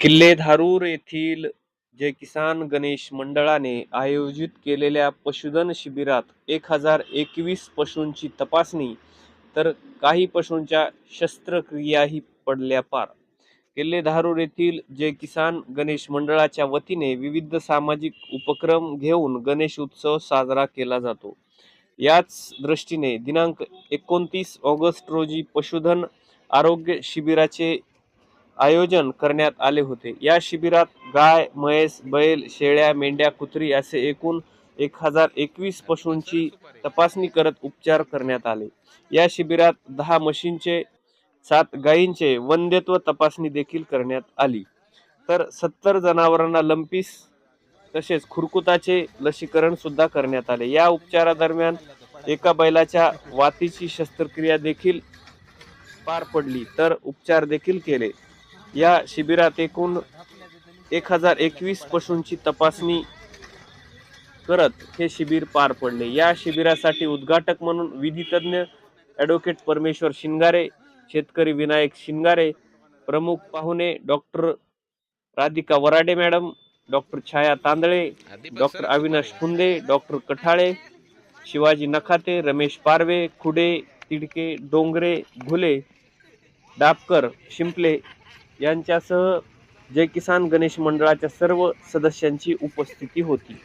किल्ले धारूर येथील जय किसान गणेश मंडळाने आयोजित केलेल्या पशुधन शिबिरात एक हजार एकवीस पशूंची तपासणी तर काही पशूंच्या शस्त्रक्रियाही पडल्या पार. किल्ले धारूर येथील जय किसान गणेश मंडळाच्या वतीने विविध सामाजिक उपक्रम घेऊन गणेश उत्सव साजरा केला जातो. याच दृष्टीने दिनांक एकोणतीस ऑगस्ट रोजी पशुधन आरोग्य शिबिराचे आयोजन करण्यात आले होते. या शिबिरात गाय म्हैस बैल शेळ्या मेंढ्या कुत्री असे एकूण एक हजार एकवीस पशूंची तपासणी करत उपचार करण्यात आले. या शिबिरात दहा म्हशींचे सात गायींचे वंध्यत्व तपासणी देखील करण्यात आली. तर सत्तर जनावरांना लंपीस तसेच खुरकुताचे लसीकरण सुद्धा करण्यात आले. या उपचारादरम्यान एका बैलाच्या वातीची शस्त्रक्रिया देखील पार पडली. तर उपचार देखील केले. या शिबिरात एकूण एक हजार एकवीस पशूंची तपासणी करत हे शिबिर पार पडले. या शिबिरासाठी उद्घाटक म्हणून विधितज्ञ ॲडव्होकेट परमेश्वर शिंगारे शेतकरी विनायक शिंगारे प्रमुख पाहुणे doctor Radhika Varade madam doctor Chhaya Tandale doctor Avinash Phunde doctor Kathale Shivaji Nakhate Ramesh Parve Khude Tidke Dongare Ghule Dapkar Shimple यांच्यासह जय किसान गणेश मंडळाच्या सर्व सदस्यांची उपस्थिती होती.